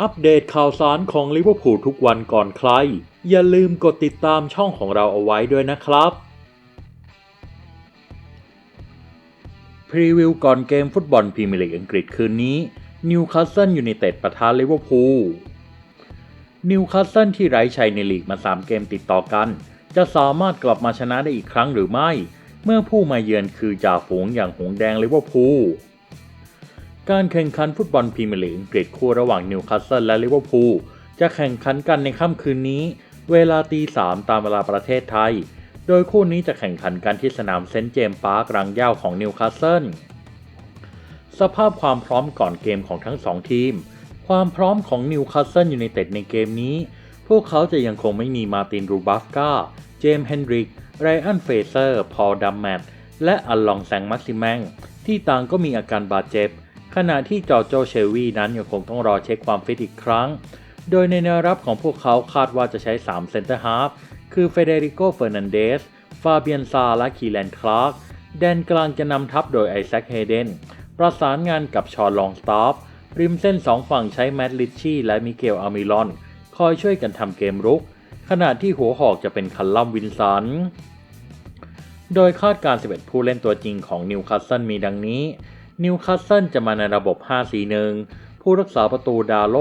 อัปเดตข่าวสารของลิเวอร์พูลทุกวันก่อนใคร อย่าลืมกดติดตามช่องของเราเอาไว้ด้วยนะครับ พรีวิวก่อนเกมฟุตบอลพรีเมียร์ลีกอังกฤษคืนนี้นิวคาสเซิลยูไนเต็ดปะทะลิเวอร์พูลนิวคาสเซิลที่ไร้ชัยในลีกมา 3 เกมติดต่อกัน จะสามารถกลับมาชนะได้อีกครั้งหรือไม่ เมื่อผู้มาเยือนคือจ่าฝูงอย่างหงแดงลิเวอร์พูล การแข่งขันฟุตบอลพรีเมียร์ลีกอังกฤษคู่ระหว่างนิวคาสเซิลและลิเวอร์พูลจะแข่งขันกันในค่ำคืนนี้ เวลาตีสามตามเวลาประเทศไทย โดยคู่นี้จะแข่งขันกันที่สนามเซนต์เจมส์พาร์ครังย่าวของนิวคาสเซิลสภาพความพร้อมก่อนเกมของทั้งสองทีม ความพร้อมของนิวคาสเซิลยูไนเต็ดในเกมนี้ พวกเขาจะยังคงไม่มีมาตินรูบัฟกาเจมส์เฮนริก ไรอันเฟเซอร์ พอลดัมแมตและอัลลองแซงมักซิแมงที่ต่างก็มีอาการบาดเจ็บ ขณะที่จอร์โจเชวีนั้นยังคงต้องรอเช็คความฟิตอีกครั้ง โดยในแนวรับของพวกเขาคาดว่าจะใช้ 3 เซนเตอร์ฮาฟคือเฟเดริโกเฟอร์นันเดส ฟาเบียนซา และคีแลนคลาร์ก แดนกลางจะนำทัพโดยไอแซคเฮเดน ประสานงานกับชอนลองสตาฟริมเส้นสองฝั่งใช้แมตลิชชี่และมิเกลอามิลอน คอยช่วยกันทำเกมรุก ขณะที่หัวหอกจะเป็นคัลลัมวินสัน โดยคาดการ 11 ผู้เล่นตัวจริงของนิวคาสเซิลมีดังนี้ นิวคาสเซิลจะมาในระบบ 5-4-1 ผู้รักษาประตูดาโล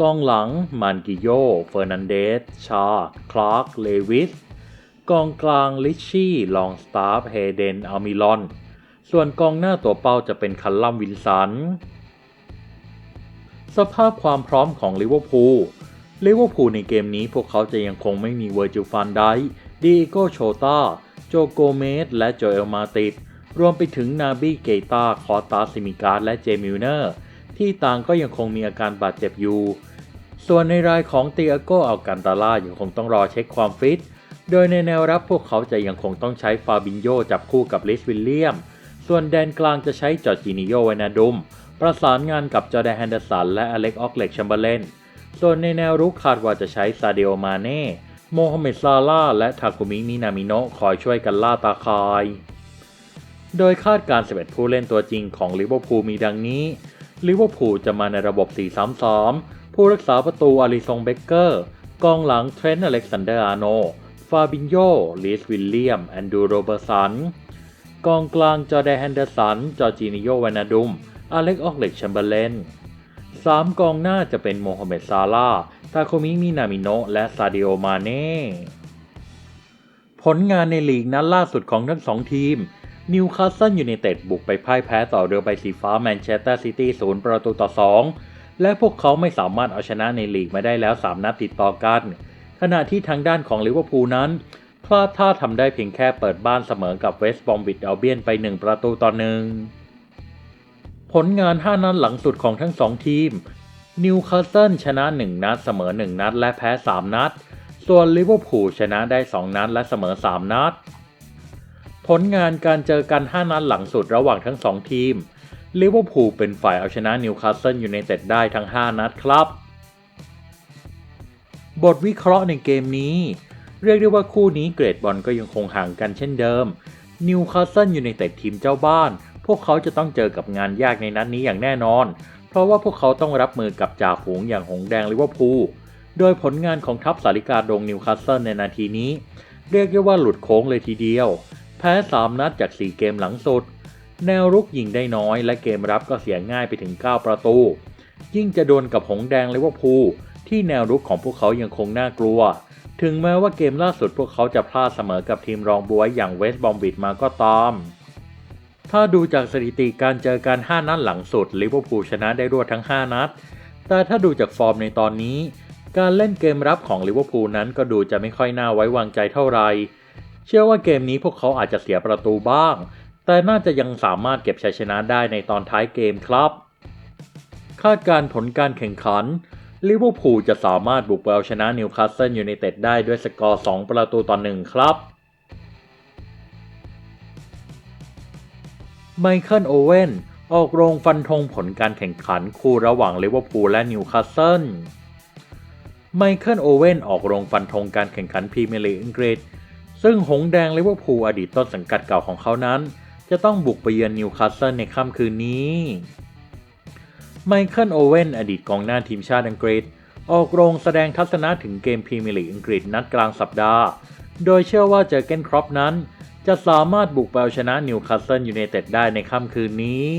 กองหลังมานกิโย เฟอร์นันเดส ชา คลาร์ก เลวิส กองกลางลิชชี่ ลองสตาฟ เฮเดนอามิลอน ส่วนกองหน้าตัวเป้าจะเป็นคัลลัมวินสัน สภาพความพร้อมของลิเวอร์พูล ลิเวอร์พูลในเกมนี้พวกเขาจะยังคงไม่มีเวอร์จิลฟันได ดีโกโชตา โจโกเมส และโจเอลมาติด รวมไปถึงนาบีเกตาคอตาซิมิการ์ดและเจมิลเนอร์ที่ต่างก็ยังคงมีอาการบาดเจ็บอยู่ ส่วนในรายของเตียโกอัลกันตาล่ายังคงต้องรอเช็คความฟิต โดยในแนวรับพวกเขาจะยังคงต้องใช้ฟาบินโยจับคู่กับลิสวิลเลียม ส่วนแดนกลางจะใช้จอร์จินิโยเวนาดุม ประสานงานกับจอแดนแฮนเดอร์สันและอเล็กออกเล็กแชมเบอร์เลนส่วนในแนวรุกคาดว่าจะใช้ซาเดโอมาเน่โมฮัมเหม็ดซาลาห์และทาคุมิมินามิโนะคอยช่วยกันล่าตาคาย โดยคาดการณ์11 ผู้เล่นตัวจริงของลิเวอร์พูลมีดังนี้ ลิเวอร์พูลจะมาในระบบ 4-3-3ผู้รักษาประตูอาริซงเบเกอร์ กองหลังเทรนต์อเล็กซานเดอร์อาร์โน ฟาบินโยลิสวิลเลียม แอนดูโรเบอร์สัน กองกลางจอแดนแฮนเดอร์สัน จอร์จินิโยวานาดุม อเล็กออกเล็กแชมเบอร์เลนสามกองหน้าจะเป็นโมฮัมเหม็ดซาลาทาโคมิมินามิโน และซาดิโอ มาเน่ ผลงานในลีกนัดล่าสุดของทั้งสองทีม นิวคาสเซิลยูไนเต็ดบุกไปพ่ายแพ้ต่อเรือใบสีฟ้าแมนเชสเตอร์ซิตี้ศูนย์ประตูต่อ 2 และพวกเขาไม่สามารถเอาชนะในลีกมาได้แล้ว 3 นัดติดต่อกัน ขณะที่ทางด้านของลิเวอร์พูลนั้น พลาดท่าทำได้เพียงแค่เปิดบ้านเสมอกับเวสต์บอมบิดเอัลเบียนไป 1 ประตูต่อหนึ่งผลงาน 5 นัดหลังสุดของทั้ง 2 ทีมนิวคาสเซิลชนะ 1 นัดเสมอ 1 นัด และแพ้ 3 นัด ส่วนลิเวอร์พูลชนะได้ 2 นัดและเสมอ 3 นัด ผลงานการเจอกัน 5 นัดหลังสุดระหว่างทั้ง 2 ทีมลิเวอร์พูลเป็นฝ่ายเอาชนะนิวคาสเซิลยูไนเต็ดได้ทั้ง 5 นัดครับ บทวิเคราะห์ในเกมนี้ เรียกได้ว่าคู่นี้เกรดบอลก็ยังคงห่างกันเช่นเดิมนิวคาสเซิลยูไนเต็ดทีมเจ้าบ้าน พวกเขาจะต้องเจอกับงานยากในนัดนี้อย่างแน่นอน เพราะว่าพวกเขาต้องรับมือกับจ่าฝูงอย่างหงแดงลิเวอร์พูลโดยผลงานของทัพสาริกาดงนิวคาสเซิลในนาทีนี้ เรียกได้ว่าหลุดโค้งเลยทีเดียว แพ้ 3 นัดจาก 4 เกมหลังสุด แนวรุกยิงได้น้อยและเกมรับก็เสียง่ายไปถึง 9 ประตู ยิ่งจะโดนกับหงแดงลิเวอร์พูลที่แนวรุกของพวกเขายังคงน่ากลัว ถึงแม้ว่าเกมล่าสุดพวกเขาจะพลาดเสมอกับทีมรองบวยอย่างเวสต์บอมบิดมาก็ตาม ถ้าดูจากสถิติการเจอกัน 5 นัดหลังสุดลิเวอร์พูลชนะได้รวดทั้ง 5 นัด แต่ถ้าดูจากฟอร์มในตอนนี้ การเล่นเกมรับของลิเวอร์พูลนั้นก็ดูจะไม่ค่อยน่าไว้วางใจเท่าไหร่ เชื่อว่าเกมนี้พวกเขาอาจจะเสียประตูบ้าง แต่น่าจะยังสามารถเก็บชัยชนะได้ในตอนท้ายเกมครับ คาดการผลการแข่งขันลิเวอร์พูลจะสามารถบุกไปเอาชนะนิวคาสเซิลยูไนเต็ดได้ด้วยสกอร์ 2 ประตูต่อ 1 ครับไมเคิลโอเว่นออกโรงฟันธงผลการแข่งขันคู่ระหว่างลิเวอร์พูลและนิวคาสเซิลไมเคิลโอเว่นออกโรงฟันธงการแข่งขันพรีเมียร์ลีกอังกฤษ ซึ่งหงแดงลิเวอร์พูลอดีตต้นสังกัดเก่าของเขานั้น จะต้องบุกไปเยือนนิวคาสเซิลในค่ำคืนนี้ไมเคิลโอเว่นอดีตกองหน้าทีมชาติอังกฤษ ออกโรงแสดงทัศนะถึงเกมพรีเมียร์ลีกอังกฤษนัดกลางสัปดาห์ โดยเชื่อว่าเจอเกนครอปนั้น จะสามารถบุกไปเอาชนะนิวคาสเซิลยูไนเต็ดได้ในค่ำคืนนี้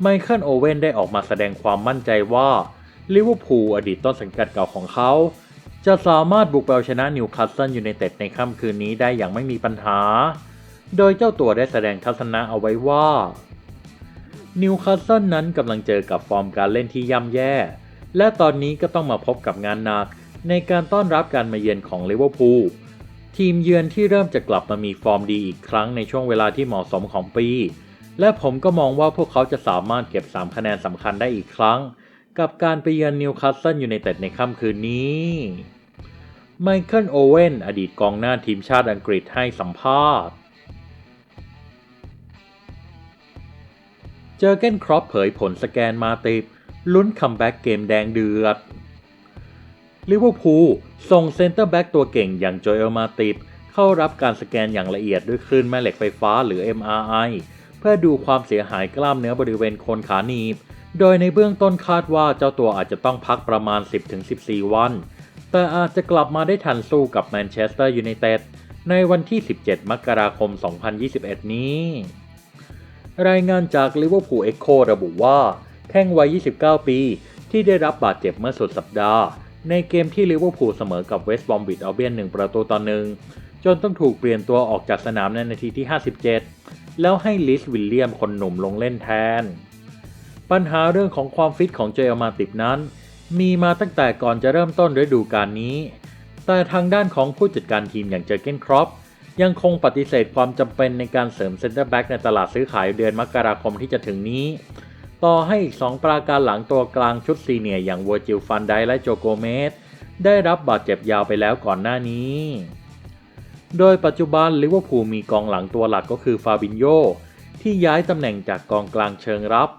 ไมเคิลโอเว่นได้ออกมาแสดงความมั่นใจว่าลิเวอร์พูลอดีตต้นสังกัดเก่าของเขา จะสามารถบุกไปเอาชนะนิวคาสเซิลยูไนเต็ดในค่ำคืนนี้ได้อย่างไม่มีปัญหา โดยเจ้าตัวได้แสดงทัศนะเอาไว้ว่า นิวคาสเซิลนั้นกำลังเจอกับฟอร์มการเล่นที่ย่ำแย่ และตอนนี้ก็ต้องมาพบกับงานหนักในการต้อนรับการมาเยือนของลิเวอร์พูลทีมเยือนที่เริ่มจะกลับมามีฟอร์มดีอีกครั้งในช่วงเวลาที่เหมาะสมของปี และผมก็มองว่าพวกเขาจะสามารถเก็บ 3 คะแนนสำคัญได้อีกครั้ง กับการไปเยือนนิวคาสเซิลยูไนเต็ดในค่ำคืนนี้ไมเคิลโอเวนอดีตกองหน้าทีมชาติอังกฤษให้สัมภาษณ์ เจอเกนครอปเผยผลสแกนมาติบลุ้นคัมแบ็กเกมแดงเดือดลิเวอร์พูลส่งเซนเตอร์แบ็กตัวเก่งอย่างโจเอลมาติบเข้ารับการสแกนอย่างละเอียดด้วยคลื่นแม่เหล็กไฟฟ้าหรือ MRI เพื่อดูความเสียหายกล้ามเนื้อบริเวณโคนขาหนีบ โดยในเบื้องต้นคาดว่าเจ้าตัวอาจจะต้องพักประมาณ 10-14 วัน แต่อาจจะกลับมาได้ทันสู้กับแมนเชสเตอร์ยูไนเต็ดในวันที่ 17 มกราคม 2021 นี้ รายงานจากลิเวอร์พูลเอ็กโคระบุว่า แข้งวัย 29 ปี ที่ได้รับบาดเจ็บเมื่อสุดสัปดาห์ ในเกมที่ลิเวอร์พูลเสมอกับเวสต์บอมบิดอัลเบียน1ประตูต่อหนึ่งจนต้องถูกเปลี่ยนตัวออกจากสนามในนาทีที่ 57 แล้วให้ลิสวิลเลียมคนหนุ่มลงเล่นแทน ปัญหาเรื่องของความฟิตของเจอมาติบนั้น มีมาตั้งแต่ก่อนจะเริ่มต้นฤดูกาลนี้ แต่ทางด้านของผู้จัดการทีมอย่างเจอเกนครอปยังคงปฏิเสธความจำเป็นในการเสริมเซ็นเตอร์แบ็กในตลาดซื้อขายเดือนมกราคมที่จะถึงนี้ ต่อให้อีกสองปราการหลังตัวกลางชุดซีเนียอย่างวอร์จิลฟันไดและโจโกเมสได้รับบาดเจ็บยาวไปแล้วก่อนหน้านี้ โดยปัจจุบันลิเวอร์พูลมีกองหลังตัวหลักก็คือฟาบินโยที่ย้ายตำแหน่งจากกองกลางเชิงรับ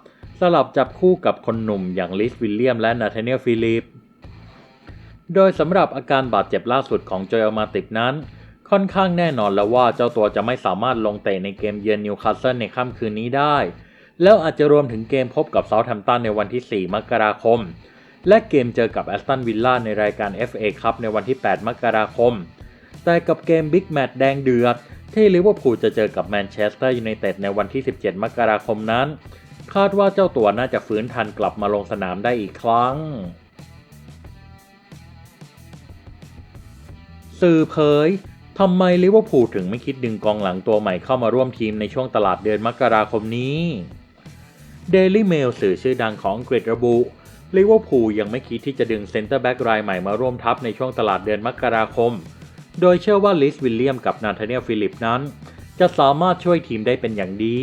สลับจับคู่กับคนหนุ่มอย่างลิสวิลเลียมและนาธาเนียลฟิลิป โดยสำหรับอาการบาดเจ็บล่าสุดของโจเอลมาติกนั้น ค่อนข้างแน่นอนแล้วว่าเจ้าตัวจะไม่สามารถลงเตะในเกมเยือนนิวคาสเซิลในค่ำคืนนี้ได้ แล้วอาจจะรวมถึงเกมพบกับเซาท์แฮมป์ตันในวันที่ 4 มกราคม และเกมเจอกับแอสตันวิลล่าในรายการ FA คัพในวันที่ 8 มกราคม แต่กับเกมบิ๊กแมตช์แดงเดือดที่ลิเวอร์พูลจะเจอกับแมนเชสเตอร์ยูไนเต็ดในวันที่ 17 มกราคมนั้น คาดว่าเจ้าตัวน่าจะฟื้นทันกลับมาลงสนามได้อีกครั้ง สื่อเผยทำไมลิเวอร์พูลถึงไม่คิดดึงกองหลังตัวใหม่เข้ามาร่วมทีมในช่วงตลาดเดือนมกราคมนี้ Daily Mail สื่อชื่อดังของอังกฤษระบุลิเวอร์พูลยังไม่คิดที่จะดึงเซนเตอร์แบ็กรายใหม่มาร่วมทัพในช่วงตลาดเดือนมกราคม โดยเชื่อว่าลิสวิลเลียมกับนาธาเนียลฟิลิปนั้น จะสามารถช่วยทีมได้เป็นอย่างดี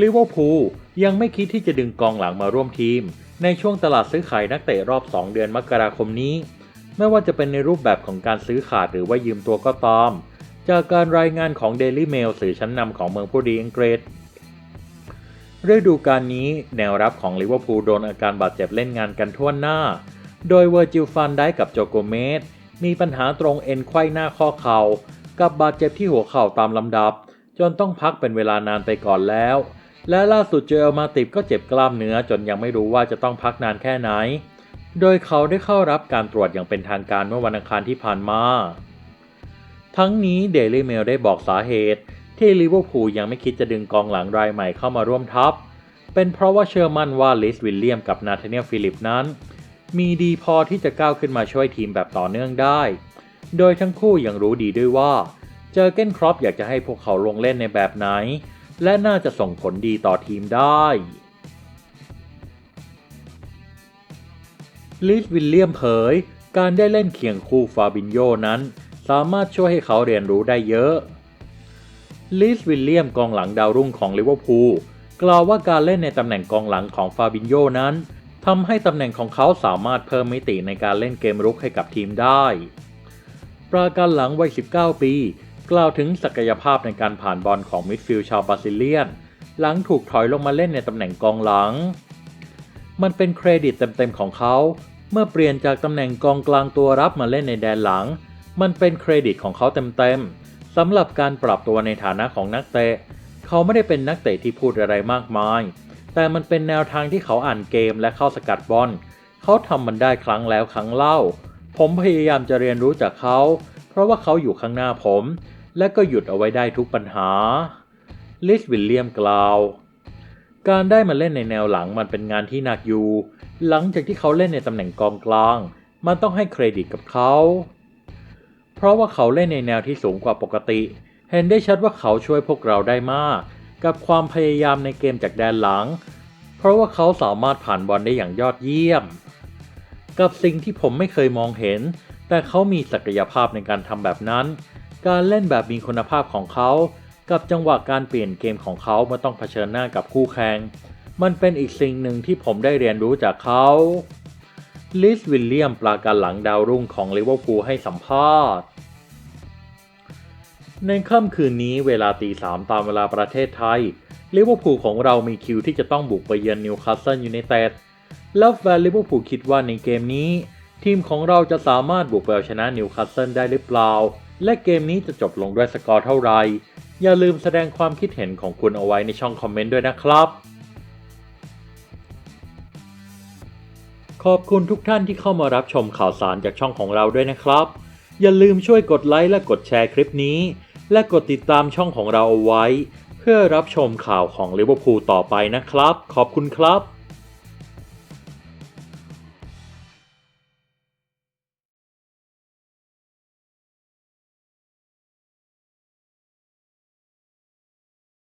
ลิเวอร์พูลยังไม่คิดที่จะดึงกองหลังมาร่วมทีม ในช่วงตลาดซื้อขายนักเตะรอบ 2 เดือนมกราคมนี้ ไม่ว่าจะเป็นในรูปแบบของการซื้อขาดหรือว่ายืมตัวก็ตาม จากการรายงานของ Daily Mail สื่อชั้นนำของเมืองผู้ดีอังกฤษฤดูกาลนี้แนวรับของลิเวอร์พูลโดนอาการบาดเจ็บเล่นงานกันทั่วหน้า โดยเวอร์จิลฟันได้กับโจโกเมสมีปัญหาตรงเอ็นไขว้หน้าข้อเข่ากับบาดเจ็บที่หัวเข่าตามลำดับ จนต้องพักเป็นเวลานานไปก่อนแล้ว และล่าสุดเจอมาติบก็เจ็บกล้ามเนื้อจนยังไม่รู้ว่าจะต้องพักนานแค่ไหน โดยเขาได้เข้ารับการตรวจอย่างเป็นทางการเมื่อวันอังคารที่ผ่านมา ทั้งนี้เดลี่เมลได้บอกสาเหตุ ที่ลิเวอร์พูลยังไม่คิดจะดึงกองหลังรายใหม่เข้ามาร่วมทัพ เป็นเพราะว่าเชื่อมั่นว่าลิสวิลเลียมกับนาธาเนียลฟิลิปนั้น มีดีพอที่จะก้าวขึ้นมาช่วยทีมแบบต่อเนื่องได้ โดยทั้งคู่ยังรู้ดีด้วยว่า เจอเกนครอปอยากจะให้พวกเขาลงเล่นในแบบไหน และน่าจะส่งผลดีต่อทีมได้ลิสวิลเลียมเผย การได้เล่นเคียงคู่ฟาบินโยนั้น สามารถช่วยให้เขาเรียนรู้ได้เยอะลิสวิลเลียมกองหลังดาวรุ่งของลิเวอร์พูลกล่าวว่าการเล่นในตำแหน่งกองหลังของฟาบินโยนั้นทำให้ตำแหน่งของเขาสามารถเพิ่มมิติในการเล่นเกมรุกให้กับทีมได้ ปราการหลังวัย 19 ปี กล่าวถึงศักยภาพในการผ่านบอลของมิดฟิลด์ชาวบราซิเลียน หลังถูกถอยลงมาเล่นในตำแหน่งกองหลัง มันเป็นเครดิตเต็มๆของเขา เมื่อเปลี่ยนจากตำแหน่งกองกลางตัวรับมาเล่นในแดนหลัง มันเป็นเครดิตของเขาเต็มๆสำหรับการปรับตัวในฐานะของนักเตะ เขาไม่ได้เป็นนักเตะที่พูดอะไรมากมาย แต่มันเป็นแนวทางที่เขาอ่านเกมและเข้าสกัดบอลเขาทำมันได้ครั้งแล้วครั้งเล่า ผมพยายามจะเรียนรู้จากเขา เพราะว่าเขาอยู่ข้างหน้าผม และก็หยุดเอาไว้ได้ทุกปัญหา ลิสวิลเลียมกล่าว การได้มาเล่นในแนวหลังมันเป็นงานที่หนักอยู่ หลังจากที่เขาเล่นในตำแหน่งกองกลาง มันต้องให้เครดิตกับเขา เพราะว่าเขาเล่นในแนวที่สูงกว่าปกติ เห็นได้ชัดว่าเขาช่วยพวกเราได้มาก กับความพยายามในเกมจากแดนหลัง เพราะว่าเขาสามารถผ่านบอลได้อย่างยอดเยี่ยม กับสิ่งที่ผมไม่เคยมองเห็น แต่เขามีศักยภาพในการทำแบบนั้น การเล่นแบบมีคุณภาพของเขา กับจังหวะการเปลี่ยนเกมของเขาเมื่อต้องเผชิญหน้ากับคู่แข่งมันเป็นอีกสิ่งหนึ่งที่ผมได้เรียนรู้จากเขาลิสวิลเลียมปราการหลังดาวรุ่งของลิเวอร์พูลให้สัมภาษณ์ ในค่ำคืนนี้เวลาตีสามตามเวลาประเทศไทยลิเวอร์พูลของเรามีคิวที่จะต้องบุกไปเยือนนิวคาสเซิลยูไนเต็ดแล้วแฟนลิเวอร์พูลคิดว่าในเกมนี้ ทีมของเราจะสามารถบุกไปเอาชนะนิวคาสเซิลได้หรือเปล่า และเกมนี้จะจบลงด้วยสกอร์เท่าไหร่ อย่าลืมแสดงความคิดเห็นของคุณเอาไว้ในช่องคอมเมนต์ด้วยนะครับ ขอบคุณทุกท่านที่เข้ามารับชมข่าวสารจากช่องของเราด้วยนะครับ อย่าลืมช่วยกดไลค์และกดแชร์คลิปนี้ และกดติดตามช่องของเราเอาไว้ เพื่อรับชมข่าวของลิเวอร์พูลต่อไปนะครับ ขอบคุณครับ